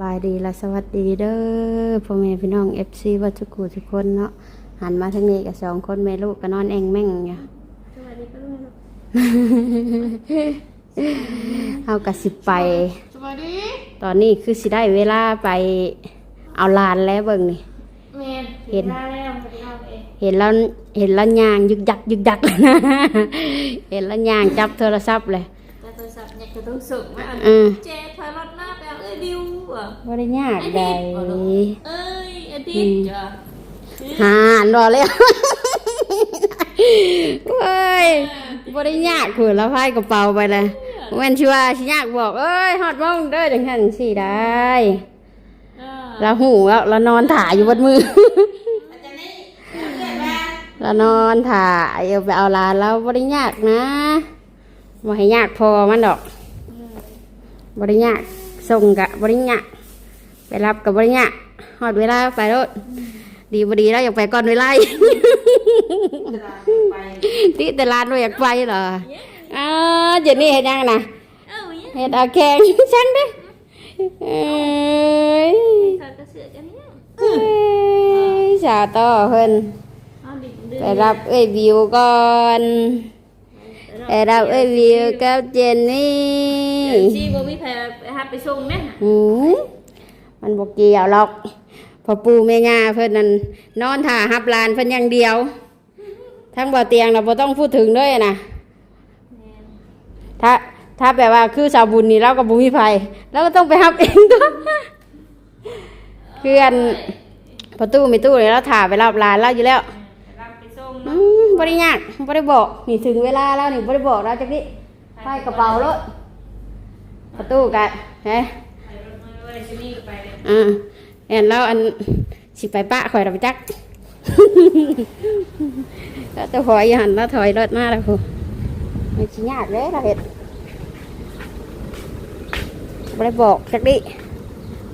บายดีและสวัสดีเด้อพ่อแม่พี่น้องเอฟซีวัดทุกกูทุกคนเนาะหันมาทางนี้กับสองคนแม่ลูกก็นอนแองแม่งอยู่สวัสดีป้าลุงเอากระสิไป สวัสดี ตอนนี้คือสิได้เวลาไปเอาลานแล้วเบิ่งนี่แมนเห็นได้แล้วสวัสดีครับเองเห็นแล้วเห็นแล้วยางยึกยักยึกยักเห็นแล้วยางจับโทรศัพท์เลยแต่โทรศัพท์เนี่ยคือต้องส่งมาอันอืมเจถอยรถ ดิวอะว่าได้ยากไอ้ใดดิบเอาลูกเอ้ยไอ้ดิบจ้ะหานรอเลยเว้ยบ่ได้ยากขืนแล้วพายกระเป๋าไปเลยเว้นชื่อว่าสิยากบอกเอ้ยฮอดมองเด้อจังซั่นสิได้เออแล้วหูแล้วแล้วนอนถ่ายอยู่บนมือแล้วนอนถ่ายเอาไปเอาหลานแล้วบ่ได้ยากนะบ่ให้ยากพอมันดอกบ่ได้ยาก ส่งกะบ่ได้ยากไปรับกับ่ได้ยากฮอดเวลาไปรถดีบ่ดีแล้วอยากไปก่อนเวลาติแต่ลานบ่อยากไปเหรออ้าเดี๋ยวนี้เฮ็ดยังนะเอ้าเนี่ยเฮ็ดเอาแข่งฉันเด้เอ้ยถอดกระเสือกกันเนี่ยเอ้ยสาวต่อเพิ่นเอาดิบดื้อไปรับเอ้ยวิวก่อน ไปรับเอ้ยวิวกับเจนนี่เดี๋ยวซีบ่มีใครไปหาไปส่งแม่น่ะหืมมันบกเกี่ยวหรอกพอปูแม่ย่าเพิ่นนั่นนอนถ่าหับหลานเพิ่นอย่างเดียว ทั้งบ่อเตียงเราบ่ต้องพูดถึงด้วยนะแม่นถ้าถ้าแบบว่าคือสาวบุญนี่เราก็บ่มีไผเราก็ต้องไปหับเองตัวเพื่อนประตูไม่ตู้เลยเราถ่าไปรับหลานเราอยู่แล้วไปรับไปส่งอืม บ่ได้ยากบ่ได้บอกนี่ถึงเวลาแล้วนี่บ่ได้บอกแล้วจักนี้ไฟกระเป๋ารถประตูกะฮะไปรถมาไว้ที่นี่ก็ไปเลยอ่าแอนแล้วอันสิไปปะข่อยเราไปจักแล้วแตัวหอยหันแล้วถอยรถมาแล้วพูไม่ชิยากเลยเราเห็ดบ่ได้บอกจักดิ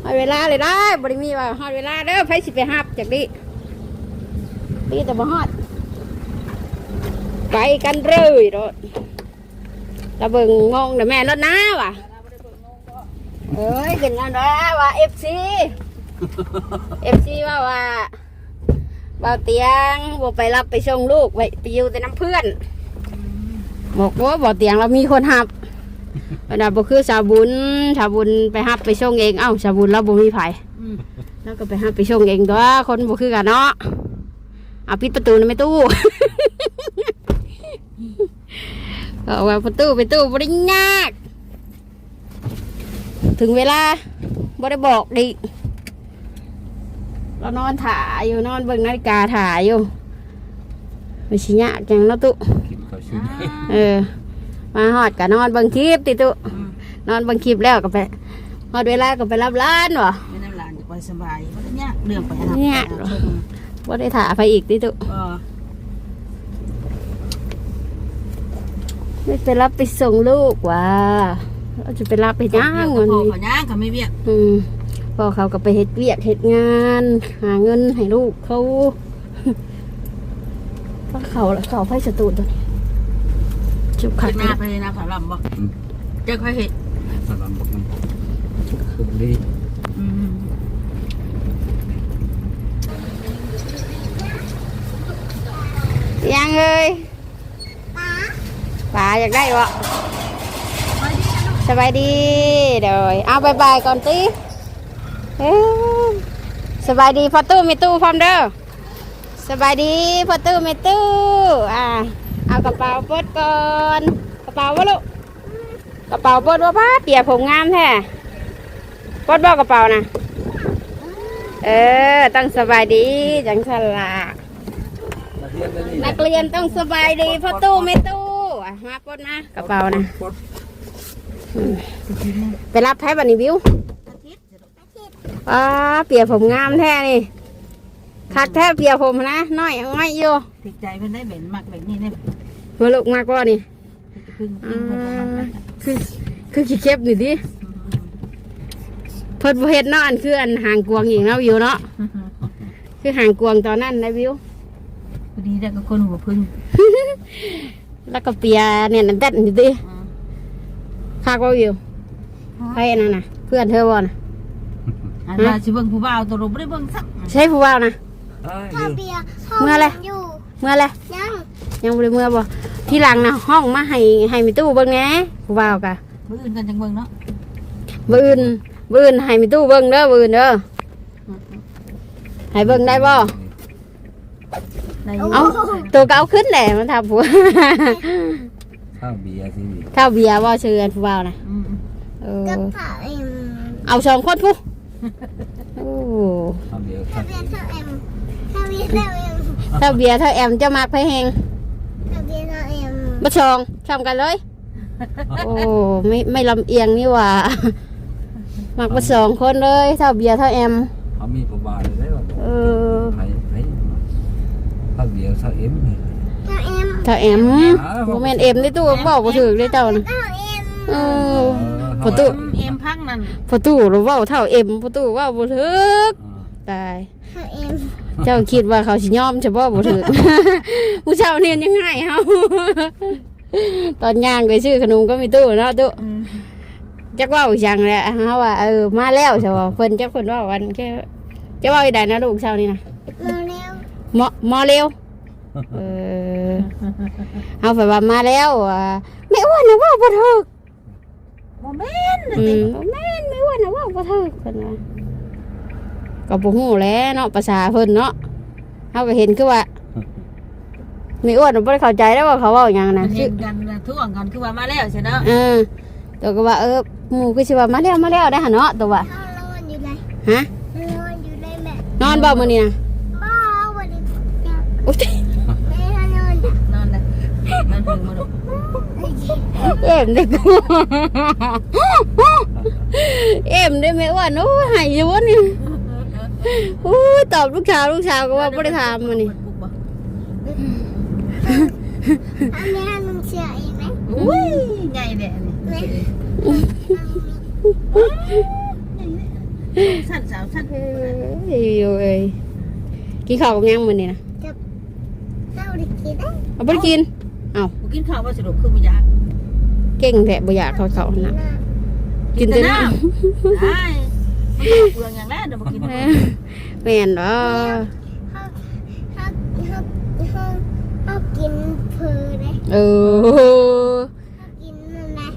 ฮอดเวลาเลยได้บ่ได้มีว่าฮอดเวลาเด้อไผสิไปฮับจักดิดีแต่บ่ฮอด ไปกันเลยรถระเบิงงงเดี๋ยวแม่รถน้าว่ะเอ้ยเป็นกันแล้วว่าเอฟซีเอฟซีว่าว่าเบาเตียงบ่ไปรับไปส่งลูกไปไปอยู่แต่น้ำเพื่อนบอกว่าบ่เตียงเรามีคนหับเวลาบ่คือสาวบุญสาวบุญไปหับไปส่งเองเอ้าสาวบุญเราบ่มีไผแล้วก็ไปหับไปส่งเองตัวคนบ่คือกันเนาะเอาปิดประตูในไม่ตู้ เอาว่าประตูไปตู้บริยากถึงเวลาบ่ได้บอกดิเรานอนถ่ายอยู่นอนเบิ่งนาฬิกาถ่ายอยู่ไม่ใช่ยากจังเนาะตุคิดเขาชื่อเออ มาหอดก็นอนเบิ่งคลิปติตุนอนเบิ่งคลิปแล้วก็ไปหอดเวลาก็ไปรับร้านวะไม่น้ำหลานจะไปสบายเพราะเนี่ยเรื่องไปหาเนี่ยไปหาชมบ่ได้ถ่าไปอีกติตุเออ ไม่ไปรับไปส่งลูกว่ะเราจะไปรับไปย่างเดี๋วัยนวก็พอนี้เขาย่างเขาไม่เวียกอืมพอเขาก็ไปเฮ็ดเวียกเฮ็ดงาน หาเงินให้ลูกเขาก็เขาเขาไฟสตูดตัวนี้จุบขัขึ้ดนหน้าไปเลยนะผาลำบอกเจ้าค่อยเห็นสารบอกมันคือดีอืมยังเลย ป๋าอยากได้วะสบายดีเดี๋ยวเอาบายบายก่อนตีเอ้ยสบายดีพอตู้มีตู้พร้อมเด้อสบายดีพอตู้มีตู้อ่าเอากระเป๋าปลดก่อนกระเป๋าวะลูกกระเป๋าปลดว่าป้าเปียกผมงามแท้ปลดบ่กระเป๋านะเออต้องสบายดีจังสละนักเรียนต้องสบายดีเพราะตู้ไม่ตู้ อะมาปลดมากระเป๋านะอืมไปรับแพ้บันนี้วิวอ้าเปียกผมงามแท้นี่คักแท้เปียกผมนะน้อยง่อยอยู่ติดใจเพิ่นได้เบ็นมักแบบนี้เนี่ยมาลูกมากกว่านี่พึ่งอ่พึ่งเพิ่นก็มักานะคือคือขี้เก็บหน่อยดิเพิ่นบ่เฮ็ดเนาะอันคืออันห่างกวางอีกเนาะวิวเนาะคือห่างกวางตอนนั้นนะวิวพอดีได้ก็คนหัวพึ่ง แล้วก็เปียเนี่ยนั่นเต้นอยู่ดิคักว่าวิวใครนั่นน่ะเพื่อนเธอบ่น่ะอันว่าสิเบิ่งผู้บ่าวตัวเราบ่ได้เบิ่งสักใช่ผู้ว่าวนะเอ้ยข้าเดี๋ยวเบียร์เมื่อไรอยู่เมื่อไรยังยังบ่ได้เมื่อบ่ที่หลังนะห้องมาให้ให้มีตู้เบิ่งแหน่ผู้ว่าวกะมื้ออื่นกันจังเบิ่งเนาะบ่อื่นบ่อื่นให้มีตู้เบิ่งเด้อบ่อื่นเด้อให้เบิ่งได้บ่ ในเอาตัวก็เอาขึ้นแหละมันทำผัวข้าวเบียร์สิข้าวเบียร์ว่าเชิญผู้บ่าวนะอืมเอกระอเป๋าเอ็มเอาสองคนผู้โอ้ข้าวเบียร์ข้าข้าวเบีเบียยร์ร์เท่าเอ็มข้าเบียร์เท่าเอ็มถ้าเบียร์ถ้าแอมจะมักไปแหงข้าเบียร์เท่าเอ็มบ่ชองชำกันเลย โอ้ไม่ไม่ลำเอียงนี่หว่า มักมาสองคนเลยเท่าเบียร์เท่าแอมเขามีผู้บ่าวเลยได้บ่เออ ไผไผ ข้าวเบียร์ข้าวเอ็มนี่เท่าเอ็มเท่าแอมโมเมนเอ็มนี่ตู้บอกบ่ถึกเลยเจ้านะเท่าเอ็มเออเออ ประตู เอ็มพักนั่นพอตู้เราเว้าเท่าเอ็มพอตู้เว้าบ่ถึกเออตายเท่าเอ็มเจ้าคิดว่าเขาสิยอมเฉพาะบ่ถึกผู้เช่าเนี่ยยังไงเฮาตอนย่างไปซื้อขนมก็มีตู้เนาะตู้อืมจักเว่าอีกอย่างแหละเฮาว่าเออมาแล้วใช่บ่เพิ่นจักเพิ่นว่าวันแค่จะเว่าอีใดนะลูกเช้านี่นะ มา เร็วมอมอเร็วเออเฮาไปว่ามาแล้วอ่าไม่อ้วนนะเว่าบ่ถึกบ่แม่นอืมบ่แม่นไม่อ้วนนะเว่าบ่ถึกเพิ่นว่าก็บ่ฮู้แหล้วเนาะภาษาเพิ่นเนาะเฮาก็เห็นคือว่าไม่อ้วนบ่ได้เข้าใจแล้วว่าเขาเว้าหยังนะเห็นกันน่ะท่วงกันคือว่ามาแล้วใช่เนาะเออตัวก็ว่าเออหมู่คือสิว่ามาแล้วมาแล้วได้หั่นเนาะตัวว่าเท่านอนอยู่ไหนฮะ นอนอยู่ในแม่นอนบ่มื้อนี้นะบ้าวันนี้ อุ๊ยแม่ท่านอนอยู่นอนเลยนอนถึงมื้อเอ็มเด็กเอ็มได้ไหมว่าโอ้ยหายอยู่วะนี่โอ้ยตอบลูกสาวลูกสาวก็ว่าไม่ได้ถามมันนี่อันนี้มึงเชื่ออีกไหมอุ้ยใหญ่แหละนี่แม่สั้นสาวสั้นเอ้ยอยู่เอ้ยกินข้าวกับยังมันนี่นะ เท่าได้กินได้เอาไปกินบ่กินข้าวว่าสรุปคือบ่อยากเก่งแท้บ่อยากเขาเขานะกินแต่น้ได้มันเปลืองอย่างแรกเดี๋ยวบ่กินำแม่นเหรอเขาเขาเขาเขาเขากินเพลเลยเออเขากินนั่นแหละ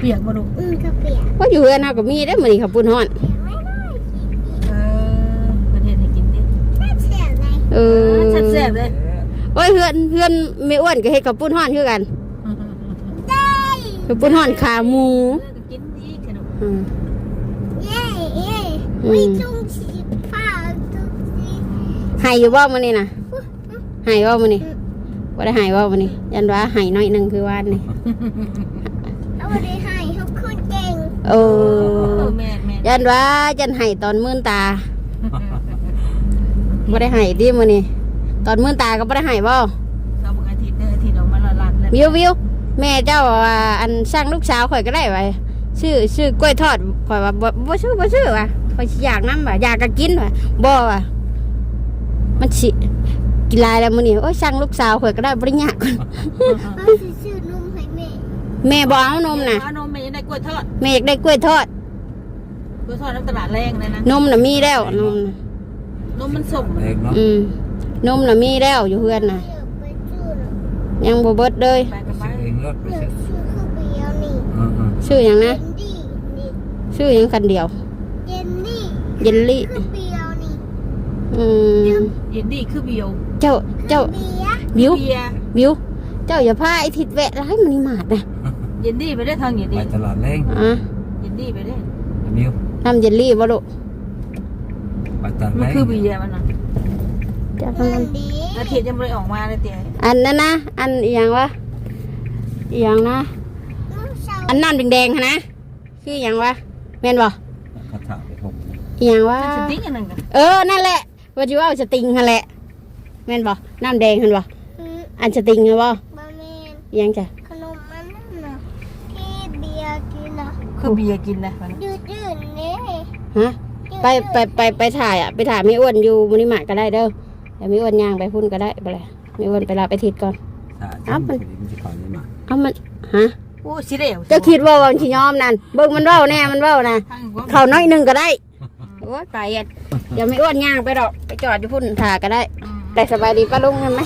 เปียกบ่ลูกอืมเขาเปียกว่าอยู่เฮือนเฮาก็มีได้อมื้อนี้ข้าวปุ้นฮ้อนเปียกไม่ได้กินเออเพิ่นเฮ็ดให้กินดิแค่เสียไงเออแซ่บๆเลย โอ้ยเฮือนเฮือนแม่อ้วนก็เฮ็ดข้าวปุ้นฮ้อนคือกันได้ข้าวปุ้นฮ้อนขาหมูกินดีขนมอืมเย้เย้อืมวิจุงชีผ้าจุงชีใหายอยู่บ่มื้อนี้น่ะใหายบ่มื้อนี้บ่ได้ใหายบ่มื้อนี้ยันว่าใหายน้อยหนึงคือวานนี่เอาไปให้เขาขึ้นเก่งเอเอออแม่แม่ยันว่ายันใหายตอนมื่นตาบ่ได้ใหายดิมื้อนี้ ตอนมื่นตาก็บ่ได้ใหายบ่เราบอกอาทิตย์เด้ออาทิตย์ออกมาละลัดแล้ววิววิวแม่เจ้าว่าอันสร้างลูกสาวข่อยก็ได้ไว้ชื่อชื่อกล้วยทอดข่อยว่าบ่บ่ชื่อบ่ชื่อว่ะข่อยสิอยากนำว่ะอยากก็กินว่ะบ่ว่ะมันสิกินหลายแล้วมื้อนี้โอ้ยสร้างลูกสาวข่อยก็ได้บ่ได้ยากเขาสิซื้อนุ่มให้แม่แม่บ่เอานมน่ะเอานมแม่ยังได้กล้วยทอดแม่อยากได้กล้วยทอดกล้วยทอดน้ำตลาดแรงเลยนะนมน่ะมีแล้วนมน่ะนมมันสมเล็กเนาะอืม นมน่ะมีแล้วอยู่เพื่อนน่ะเดี๋ยวไปซื้อหรอกยังบ่เบิดเลยไปกับไปซื้อเองรถไปเดี๋ยวซื้อซื้อข้าวเบียวนี่เออเออชื่อหยังเยนะนดี้นี่ชื่อหยังคันเดียวเยนนี่เยลลี่ข้าวเบียวนี่อืมเย็นดีคือเบียวเจ้าเจ้าเบียร์บิวเบียร์บิวเจ้าอย่าพาไอ้ทิดแวะร้ายมันนี่มาดนะเย็นดีไปได้ทางเย็นไปดีตลาดแรงอะเย็นดีไปได้ มิวทำเยลลี่บ่ลูกไปตลาดมัแรนงคือเบียร์มันนะ จะเงิทำมันนดีอาทิตย์ยังไม่ได้ออกมาเลยเตี๋ยอันนั้นนะ อันอหย่างวะอหย่างนะน้องสาวอันน้ำแดงๆหั้นนะคืออหย่างวะแม่นบ่อกระถางไปหกหย่างวะสติ๊กอันนั้นกันเออนั่นแหละว่าจะว่าสติงหั่นแหละแม่นบ่น้ำแดงหั่นบ่อืมอันสติงหั่นบ่บะเมนอิหยังจ้ะขนมมันนั่นน่ะที่เบียร์กินน่ะคือเบียร์กินนะยืดยืดๆนี่ฮะไปไปไปไปถ่ายอะไปถ่ายไม่อ้วนอยู่มุนิมาก็ได้เด้อ แต่ไม่อ้วนย่างไปพุ่นก็ได้ไปเลยไม่อ้วนไปลาไปทิศก่อนถ้าอ้าวมันจำเป็นที่ขอนี่มาเอามันฮะโอ้สิเดียวเจะคิดว่าวันชิยอมนั่นเบิ่งมันเว้าแน่มันเว้านะเขาน้อยหนึ่งก็ได้โอ้อ้ยไปอะเดี๋ยวไม่อ้วนย่างไปดอกไปจอดอยู่พุ่นถ่าก็ได้ แต่สบายดีป้าลุงใช่ไหม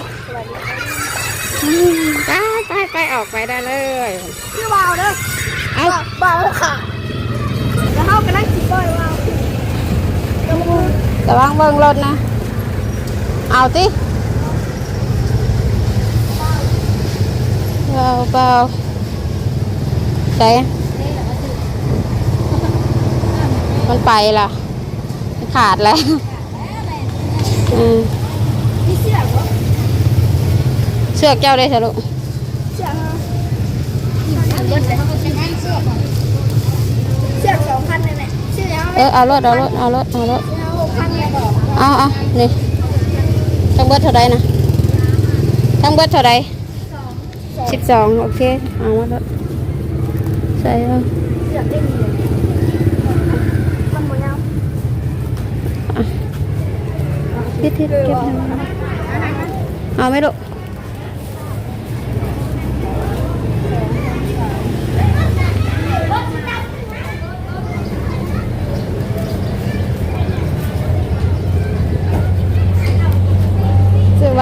อืมไปไปไปออกไปได้เลยชื่อวาวเด้อเอาวาวค่ะแล้วเขากำลังขี่บอยวาวระวังเบิ่งรถนะ เอาติเบาเบาใส่มันไปล่ะมันขาดแล้วอืมนี่เชือกเหรอเชือกเจ้าได้สรุปเชือกเหรอเบิดเลยเชือกสองพันเลยแหละเชือกเออเอารถเอารถเอารถเอารถหกพันเลยบอกเอาเอานี่ ทั้งเบิดเท่าไรนะทั้งเบิดเท่าไรสิบสองโอเคเอามารถใส่แล้วทิศทิศเก็บเอาไหม่ลูก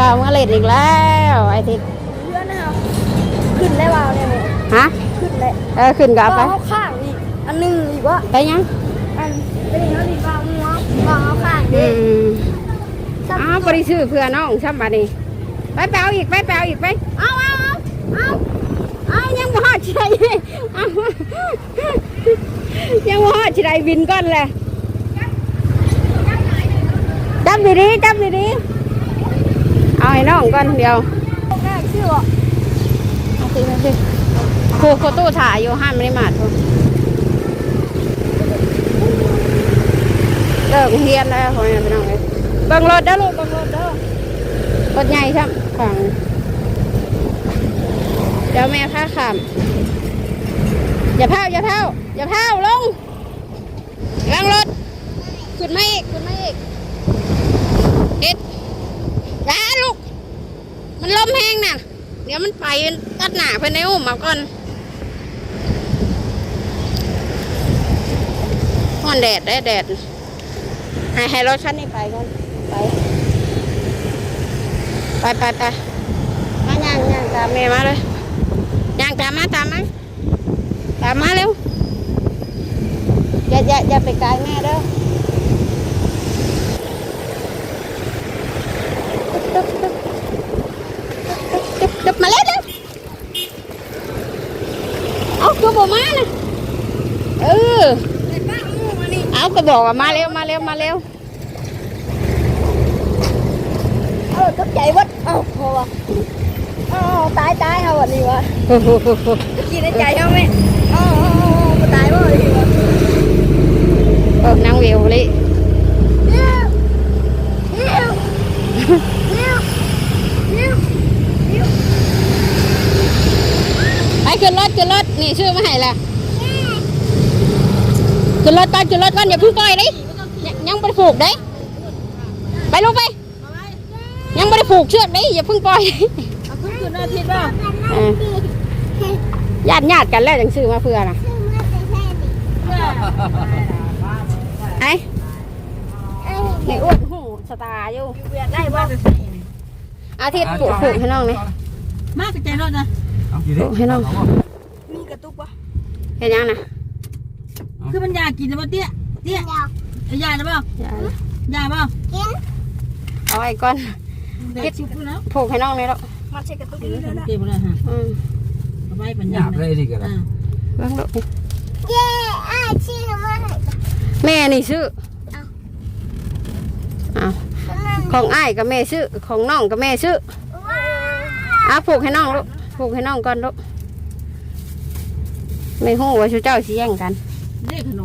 ซื้อว่าเมื่อเล็ดอีกแล้วไอ้ทิศเพื่อนนะครับขึ้นได้วาวเนี่ยเลยฮะขึ้นเลยเออขึ้นกับไปวาวข้างอีกอันหนึงอีกว่าไปยังอันเป็นอย่างนี้วาวหัววาวข้างอืดิมอ้าวบริสุทธิ์เพื่อน้องช่ำบานี้ไปแปลอีกไปแปลอีกไปเอาเอาเอาเอาเอายังบ่ฮอดใจเอายังบ่ฮอดใจบินก่อนเลยจับดีๆจับดีๆเอา ให้น้องก่อนเดียวแม่ชื่อว่าเอาสิเอาสิครูโคตู้ถ่ายอยู่ห้ามไม่ได้มาทุกเลิกเรียนแล้วพ่อแม่พี่น้องเลยเบังรถเด้อลูกเบังรถเด้อรถใหญ่ครับฝั่งเดี๋ยวแม่พาขามอย่าเผาอย่าเผาอย่าเผาลงลังรถขึ้นมาอีกขึ้นมาอีกเอ็ดอย่าลูก มันลมแห้งน่ะ เดี๋ยวมันไปตัดหนาเพื่อนในอุ้มมาก่อนห้อนแดดได้แดดให้ให้รถชั้นนี้ไปก่อนไปไปไปไปมาย่างย่างตามแม่มาเลยย่างตามมาตามมาตามมาเร็วอย่าอย่าอย่าไปไกลแม่เด้อตึ๊บตึ๊บตึ๊บตึ๊บตึ๊บมาเร็วเร็วเอาตัวบมานะเออ เอาก็ บอกว่ามาเร็วมาเร็วมาเร็วเออตกใจวัดเอ้าพอวะเอ้าตายตายเอาวันนี้วะกินในใจเอาไหมเอ้าเอ้าเอ้าเอ้าตายบ่วันนี้วะเออนางวิวเลยเร็วเร็วเร็วเร็วเร็วไปขึ้นรถขึ้นรถนี่ชื่อมาให้ละ ขึ้นรถก่อนขึ้นรถก่อนอย่าเพิ่งปล่อยดิยังยังไม่ได้ผูกเด้ไปลูกไป ยังไม่ได้ผูกเชือกเด้อย่าเพิ่งปล่อยเอาขึ้นขึ้นอาทิตย์ป่ะเออญาติญาติกันแล้วจังซื้อมาเพื่อนะไอ้ในอ้วนหูสตาร์อยู่เวียนได้บ่อาทิตย์ปลูกปลูกให้น้องนี่มากใจรถนะเอากี่ดิให้น้องมีกระตุกปะเห็นยังนะ คือมันยากินนะบ่เตี้ยเตี้ยเดี๋ยวยาหรือเปล่าอย่ายาเปล่ากินเอาไว้ก่อนเด็กชุบแล้วผูกให้น้องนี่แล้วมันใช่กระตุกเก็นี่เลยนะบเลยฮะอืมเอาไว้ปัญหญายาบเลยนี่กันนะอ่าเบิ่งลูกเย้อ้ายชื่อมาให้แม่นี่ซื้อเอานั่นของอ้ายกับแม่ซื้อของน้องกับแม่ซื้อว้าเอาผูกให้น้องลูกผูกให้น้องก่อนลูกไม่หู้ว่าชูเจ้าสิแย่งกัน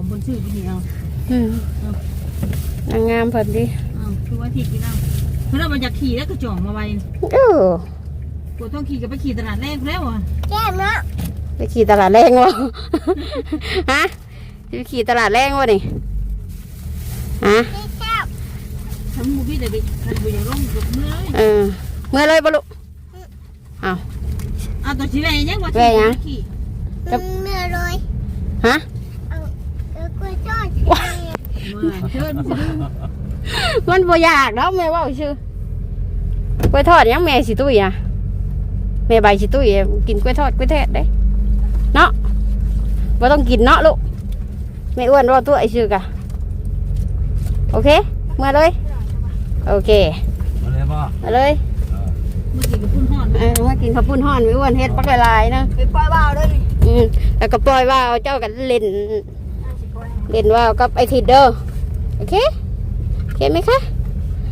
เด็กขนมบนชื่อพี่นี่เอาอืมนางงามเพิ่นดิเอาคือว่าทิศพี่เอาเพราะเรามาจากขี่แล้วก็จ่องมาไว้เออปวดท้องขี่ก็ไปขี่ตลาดแรกแล้วอะแก้มนะไปขี่ตลาดแรงวะ ฮะจะไปขี่ตลาดแรงวะนี่ฮะแก้วทำมูพี่แต่ไปขันไปอย่างร่มกับเมื่อยเออเมื่อเลยบลุเอาเอาตัวชีแวยังว่าแว่ยังเนื้อเลยฮะ มันบ่อยากเนาะแม่เว่าชื่อกล้วยทอดยังแม่สิตุ้ยอะแม่ใบสิตุ้ยกินกล้วยทอดกล้วยแทะได้เนาะบ่ต้องกินเนาะลูกแม่อ้วนรอตัวไอ้ชื่อกะโอเคมาเลยโอเคมาเลยบ่มาเลยเมื่อกี้กับพุ่นห่อนเออมากินข้าวปุ้นห่อนแม่อ้วนเฮ็ดปักละลายๆเนาะไปปล่อยว่าวด้วยนี่อืมแล้วก็ปล่อยว่าวเจ้ากันเล่น เล่นว่าวกับไอทิดเดอร์โอเคโอเคไหมคะ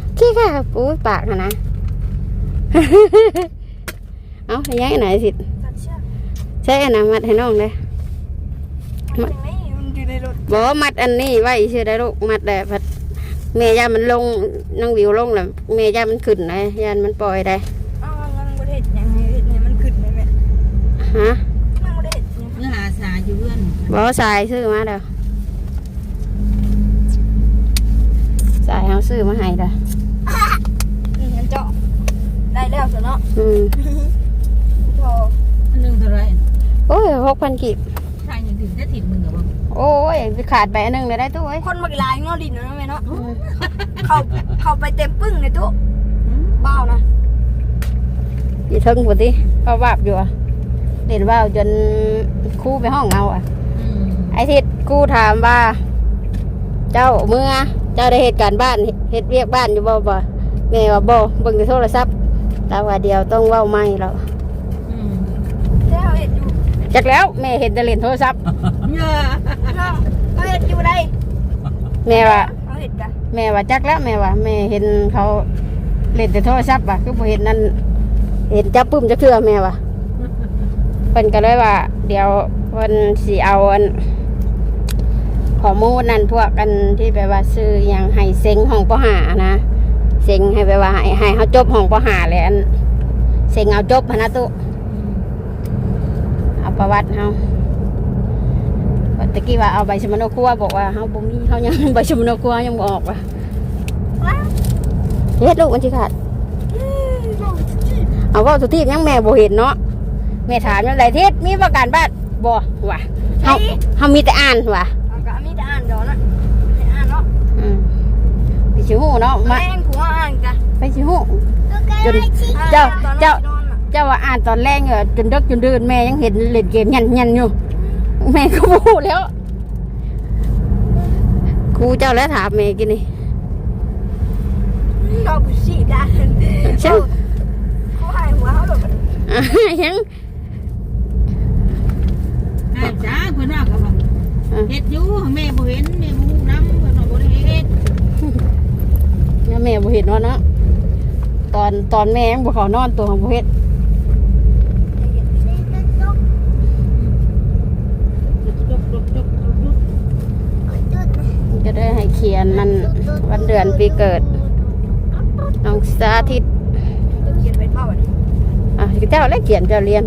โอเคค่ะปุ้ยปากค่ะนะเอาไปย้ายไหนสิตัดเชือกใช่อันนะมัดให้น้องเลยมันยังไงมันอยู่ในรถบอกว่ามัดอันนี้ไว้เชื่อได้ลูกมัดได้พัดเมย่ามันลงน้องวิวลงแล้วเมย่ามันขึ้นเลยยานมันปล่อยได้อ้าวมันบ่ได้เฮ็ดหยังให้เฮ็ดให้มันขึ้นได้แม่ฮะมันบ่ได้เฮ็ดหยังเนื้อหาสายอยู่เพื่อนบอกว่าสายซื้อมาเด้อ สายเอาซื้อมาให้เด้ออืมมันเจาะได้แล้วซะเนาะอืมพออันหนึงเท่าไหรโอ้ยหกพันกีบใครยังถึงได้ถิ่นมึงกับบ่โอ้ยไปขาดไปอันหนึงเลยได้ตู้เอ้ยคนมักหลายเนาะดินเนาะแม่เนาะเข้าเข้าไปเต็มปึ้งในตู้บ้าวนะอีทึงปติเขาวาบอยู่อะเด่นว่าวจนครู่ไปห้องเอาอะอืมไอ้ทิศครู่ถามว่า เจ้าเมื่อ เจ้าได้เหตุการณ์บ้านเหตุเรียกบ้านอยู่บ่บ่แม่ว่าบ่เบิ่งแต่โทรศัพท์แต่ว่าเดียวต้องเว้าไม่แล้วอืมแต่เขาเฮ็ดอยู่จักแล้วแม่เห็นแต่เล่นโทรศัพท์เนี่ยน้องเขาเฮ็ดอยู่ได้แม่ว่าเขาเฮ็ดกันแม่ว่าจักแล้วแม่ว่าแม่เห็นเขาเล่นแต่โทรศัพท์ว่ะคือบ่เห็นนั่นเห็นจับปุ้มจักเทื่อแม่ว่าเพิ่นก็เลยว่า เดี๋ยวเพิ่นสิเอาอัน ข้อมูลนั่นพวกกันที่แบบว่าซื้ออยังให้เซ็งห้องปหานะเซ็งให้แบบว่าให้ให้เฮาจบห้องปหาเลยอันเซ็งเอาจบหั้นะตุเอาประวัติเฮาตะกี้ว่าเอาใบสมโนครัวบอกว่าเฮาบ่มีเฮายังใบสมโนครัวยังบอกว่ะเฮ็ดลูกมันสิขาดเอาว่าสุทียังแม่บ่เห็นเนาะแม่ถามยังไงเทศมีประกันบ้านบ่ว่ะเฮาเฮามีแต่อ่านว่ะ เอาก็มีแต่อ่านเดี๋ยวนะให้อ่านเนาะ อืมไป สิฮู้เนาะมาแม่งผัวอ่านกันไปสิฮู้ จน เจ้าตอนเจ้านอนน่ะเจ้าว่าอ่านตอนแรกเหรอจนดึกจนดื่นแม่ยังเห็นเล่นเกมยันยันอยู่ แม่ก็บ่ฮู้แล้วครูเจ้าแล้วถามแม่กินนี่เราบุชีได้เช่าเขาให้หัวเขาแบบอ่ายังใช่จ้าเพื่อนว่ากับบ่เฮ็ดอยู่แม่บ่เห็นแม่บ่ฮู้นำเพิ่นว่าบ่ได้เฮ็ด แล้วแม่บ่เห็นเนาะเนาะตอนตอนแม่ยังบ่เขานอนตัวของบ่เฮ็ดจกจกจกจกจะได้ให้เขียนมันวันเดือนปีเกิดน้องสาธิตเขียนเป็นเป้าแบบนี้อะเจ้าเล็กเขียนเจ้าเรียน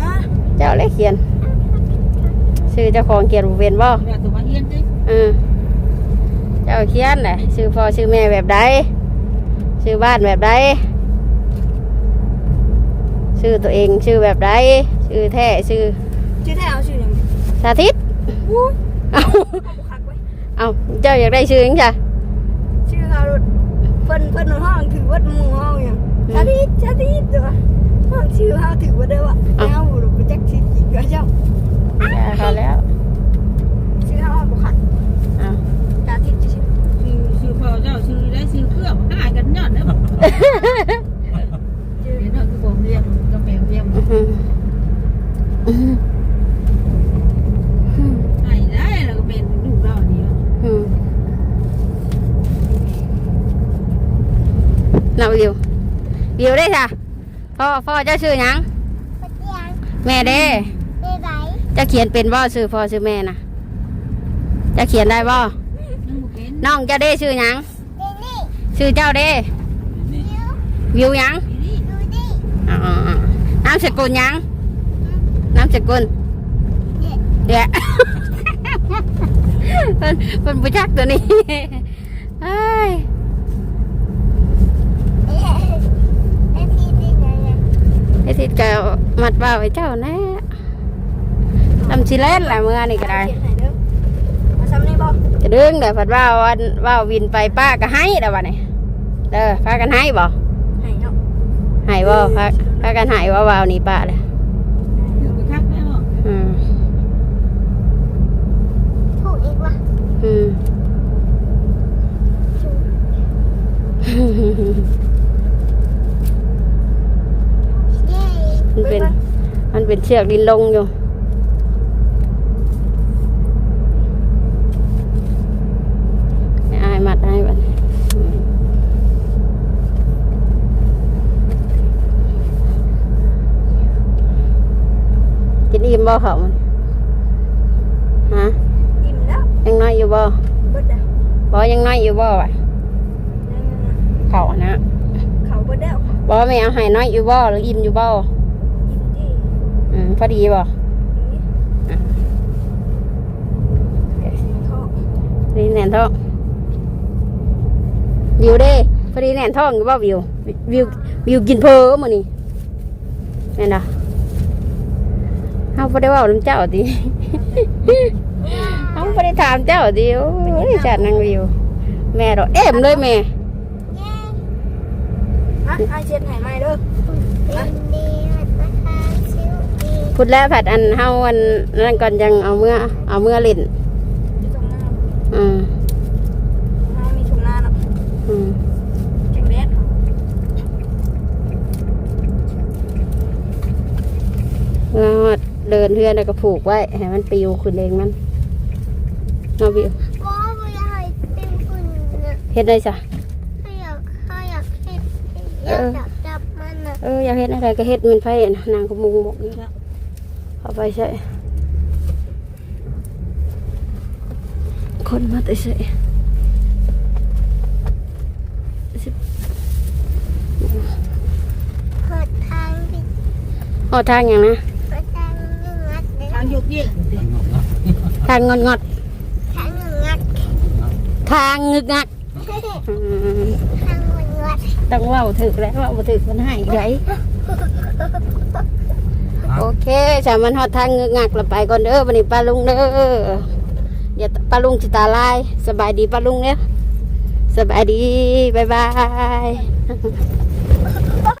อะเจ้าเล็กเขียนชื่อเจ้าของเขียนบ่เป็นบ่ว่าตัวมาเฮียนติอืม เจ้าเขียนแหละชื่อพ่อชื่อแม่แบบใดชื่อบ้านแบบใดชื่อตัวเองชื่อแบบใดชื่อแท้ชื่อชื่อแท้เอาชื่อยังไงสาธิตเอาเอาบุคักไว้เอาเจ้าอยากได้ชื่อหยังจ้ะชื่อเขารถเพิ่นเพิ่นห้องถือวัดหมู่ห้องอย่างชาติชาติเด้อห้องชื่อเขาถือว่าเด้อวะแล้วหลุดไปจักชื่อกี่ก็เจ้าอย่าเขาแล้ว ชื่อเขาบุคัก เอา ชาติชื่อ ชื่อ ชื่อพ่อเจ้าชื่อได้ชื่อเครื่องหายกันยอดเด้อบ่เดี๋ยวเนาะคือบ่เรียกกับแม่เรียกอื้อหืออื้อหือให้ได้แล้วก็เป็นลูกเราอันนี้อืมเราวิววิวได้ค่ะพ่อพ่อเจ้าชื่อหยังแม่เด้เจะเขียนเป็นบ่ชื่อพ่อชื่อแม่นะเจะเขียนได้บ่ยังบ่เป็ นน้องเจ้าเด้ชื่อหยังชื่อเจ้าเด้นี่วิวหยังนี่อ๋อๆน้ำสกุลหยังน้ำสกุลเดี๋ยวเพิ่นเพิ่นผู้จักตัวนี้เอ้ยไอ้ทิดก็มัดเบาไอ้เจ้าแน่ทำสิเล่นแหละเมื่อนี่ก็ได้ จะดึงเดี๋ยวผัดว่าวันว่าวินไปป้าก็ให้เดี๋ยววันนี้เด้อพากันให้บ่ให้เนาะให้บ่พาพากันให้ว่าวาวนี่ป้าเลยอยู่ไปคักแล้วอืมถูกอีกว่ะอืมเย้มันเป็น มันเป็นเชือกดินลงอยู่ให้อายมัดให้บัดนี้อืมกินอิ่ม บ่เขามันฮะอิ่มแล้วยังน้อยอยู่บ่เบิดแล้วบ่ยังน้อยอยู่บ่วะเขาอะนะเขาเบิดแล้วบ่ไม่เอาให้น้อยอยู่บ่หรืออิ่มอยู่บ่อิ่มดีอืมพอดีบ่ท้องพอดีแน่นท้องวิวเด้พอดีแน่นท้องอยู่บ่วิววิววิวกินเพอมื้อนี้แม่นบ่ เฮาบ่ได้เว้านํเจ้าติเฮาบ่ได้ถามเจ้าติโอ้ยจัดนางวิว แม่ดอกเอ็มเลยแม่อะไอเช็ดให้ไหมเด้อพุดแล้วผัดอันเฮาอันนั้นก่อนจังเอาเมื่อ เอาเมื่อเล่นอยู่ตรงหน้าอืมน้ามีถุงหน้าเนาะอืมจังแดดแล้ว เดินเพื่อนแล้วก็ผูกไว้ให้มันปิวขึ้นเองมันเอาวิวก็ไม่อยากให้เป็นคนน่ะเฮ็ดได้จ้ะไม่อยากให้อยากเห็นอยากจับจับมันน่ะเอออยากเฮ็ดอะไรก็เฮ็ดมันไฟนะนางก็มุงหมกนี่แล้วเอาไปใส่คนมาแต่ใส่เปิดทางดิเอาทางอย่างนะางยกเย็นทางงดงดทางหนึ่งงัดทางงึกงักอืมทางหนึ่งงัดต้องเว่าถึกแล้วเว่าบ่ถึกมันให้ไดโอเคสามันฮอดทางงึกงักแล้วไปก่อนเด้อวันนี้ป้าลุงเด้อเดี๋ยวป้าลุงจิตาลาย สบายดีป้าลุงเนี่ยสบายดี บ๊ายบาย